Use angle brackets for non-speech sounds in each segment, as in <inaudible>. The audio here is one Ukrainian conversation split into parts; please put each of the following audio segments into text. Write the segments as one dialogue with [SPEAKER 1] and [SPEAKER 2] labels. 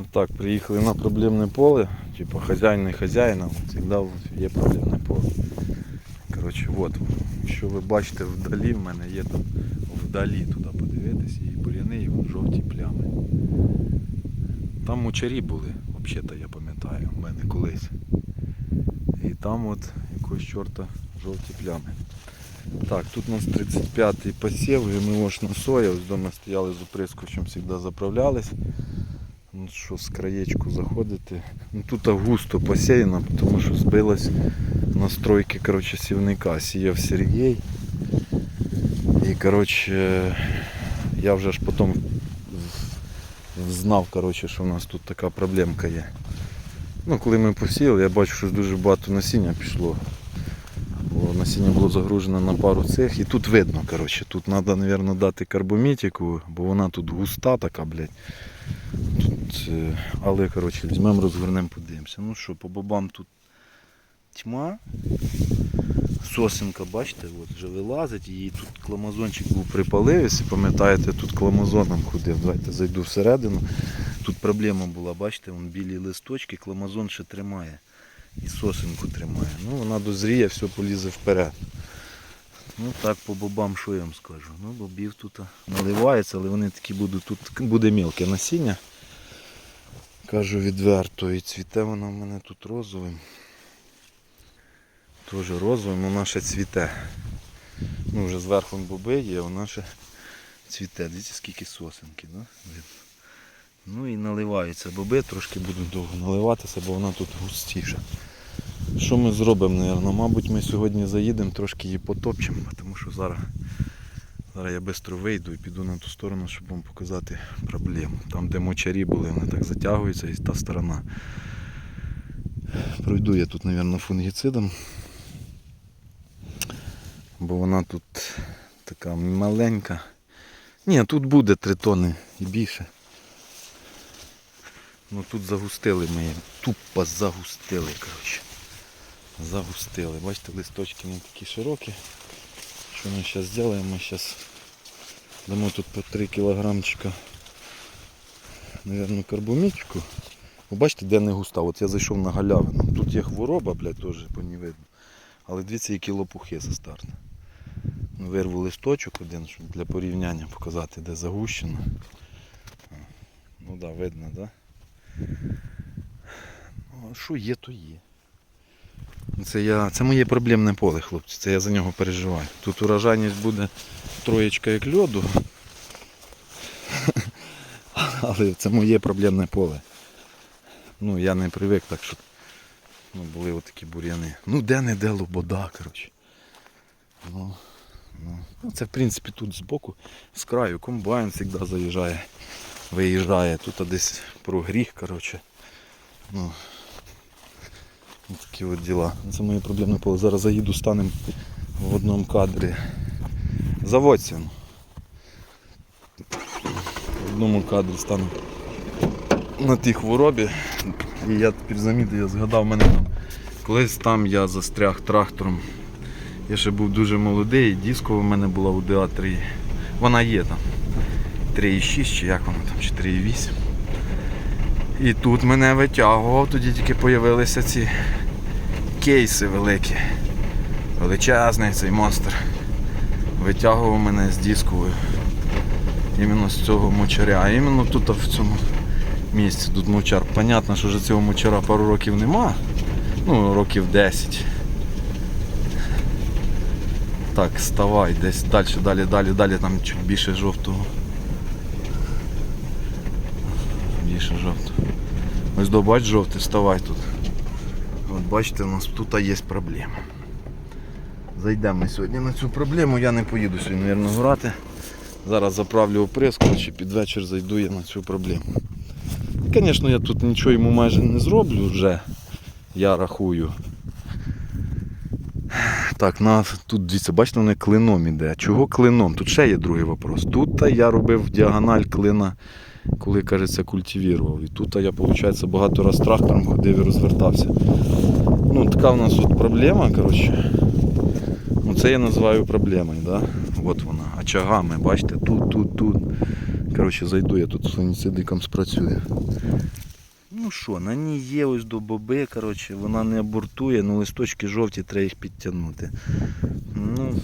[SPEAKER 1] Ну так, приїхали на проблемне поле, типу хазяїн не хазяїн, завжди є проблемне поле. Коротше, от, що ви бачите вдалі, в мене є там вдалі туди подивитись, і буряни, і вон жовті плями. Там мучарі були, взагалі-то я пам'ятаю, в мене колись. І там от якогось чорта жовті плями. Так, тут у нас 35-й посів, ГМОшна соя, ось вдома стояли з оприскувачем, завжди заправлялись. Ну що, з краєчку заходити. Ну, тут густо посіяно, тому що збилась настройки коротше, сівника. Сіяв Сергій. І коротше, я вже ж потім знав, коротше, що в нас тут така проблемка є. Ну, коли ми посіяли, я бачу, що дуже багато насіння пішло. Бо насіння було загружено на пару цих. І тут видно, коротше, тут треба, мабуть, дати карбомітику, бо вона тут густа така, блядь. Тут, е, але, коротше, візьмемо, розгорнемо, подивимося. Ну що, по бобам тут тьма. Сосенка, бачите, от вже вилазить, її тут кламазончик був припалив, якщо пам'ятаєте, тут кламазоном ходив. Давайте зайду всередину. Тут проблема була, бачите, вон білі листочки, кламазон ще тримає. І сосенку тримає. Ну, вона дозріє, все полізе вперед. Ну так по бобам що я вам скажу. Ну, бобів тут наливається, але вони такі будуть, тут буде мілке насіння. Кажу відверто, і цвіте вона в мене тут розовим. Теж розовим, вона ще цвіте. Ну вже зверху боби є, вона ще цвіте. Дивіться скільки сосенки, да? Ну і наливаються боби, трошки будуть довго наливатися, бо вона тут густіша. Що ми зробимо, мабуть? Мабуть, ми сьогодні заїдемо, трошки її потопчемо, тому що зараз, зараз я швидко вийду і піду на ту сторону, щоб вам показати проблему. Там, де мочарі були, вони так затягуються і та сторона. Пройду я тут, мабуть, фунгіцидом. Бо вона тут така маленька. Ні, тут буде 3 тони і більше. Ну тут загустили ми її. Тупо загустили, коротше. Загустили. Бачите, листочки не такі широкі. Що ми зараз зробимо? Ми зараз дамо тут по 3 кілограмчика, Наверно, карбомітику. Ви бачите, де не густа. От я зайшов на галявину. Тут є хвороба, блядь, теж по ній видно. Але дивіться, які лопухи застарне. Вирву листочок один, щоб для порівняння показати, де загущено. Ну так, да, видно, так? Да? Ну, що є, то є. Це, я, це моє проблемне поле, хлопці. Це я за нього переживаю. Тут урожайність буде троєчка як льоду. <laughs> Але це моє проблемне поле. Ну, я не привик, так що ну, були отакі бур'яни. Ну де-не-де лобода, коротше. Ну, ну. ну, це в принципі тут збоку, з краю, комбайн завжди заїжджає, виїжджає. Тут десь про гріх, коротше. Ну, такі от діла. Це моє проблемне поле. Зараз заїду, станемо в одному кадрі. Заводься. ну. В одному кадрі станемо на тій хворобі. І я тепер замітив, я згадав мене там. Колись там я застряг трактором. Я ще був дуже молодий, дискова в мене була УДА 3. Вона є там. 3,6 чи як вона там, чи 3,8. І тут мене витягував, тоді тільки з'явилися ці кейси великі. Величезний цей монстр. Витягував мене з дисковою. Іменно з цього мочаря. А іменно тут в цьому місці тут мочар. Понятно, що вже цього мочара пару років нема. Ну, років 10. Так, ставай, десь далі, далі, далі, далі, там чуть більше жовтого. Більше жовтого. Ось добач жовтий, вставай тут. От бачите, у нас тут є проблема. Зайдемо сьогодні на цю проблему, я не поїду сьогодні, мабуть, грати. Зараз заправлю оприскувач і під вечір зайду я на цю проблему. Звісно, я тут нічого йому майже не зроблю вже, я рахую. Так, на, тут дивіться, бачите, вони клином іде. Чого клином? Тут ще є другий вопрос. Тут я робив діагональ клина, коли кажеться, культивірував. І тут я, виходить, багато раз трактором ходив і розвертався. Ну, така в нас тут проблема, коротше. Ну, це я називаю проблемою, да? От вона. Очагами, бачите, тут, тут, тут. Коротше, зайду, я тут фуніцидиком спрацюю. Ну що, на ній є ось до боби, коротше, вона не абортує, але листочки жовті, треба їх підтягнути. Ну,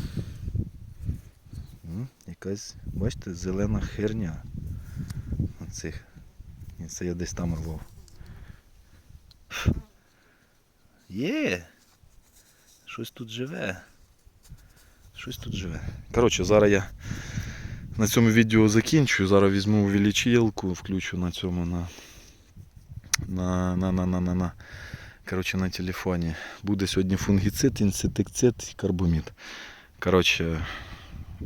[SPEAKER 1] якась, бачите, зелена херня. Оцих. Це я десь там рвав. Є. Щось тут живе. Щось тут живе. Коротше, зараз я на цьому відео закінчую. Зараз візьму увеличилку, включу на цьому на. На, на, на, на, на, на. Коротше, на телефоні. Буде сьогодні фунгіцид, інсектицид і карбомід. Коротше,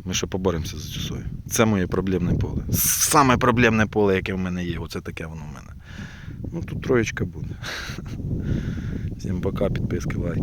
[SPEAKER 1] ми ще поборемося за цю сою. Це моє проблемне поле. Саме проблемне поле, яке в мене є. Оце таке воно в мене. Ну тут троєчка буде. <laughs> Всім пока, підписки, лайк.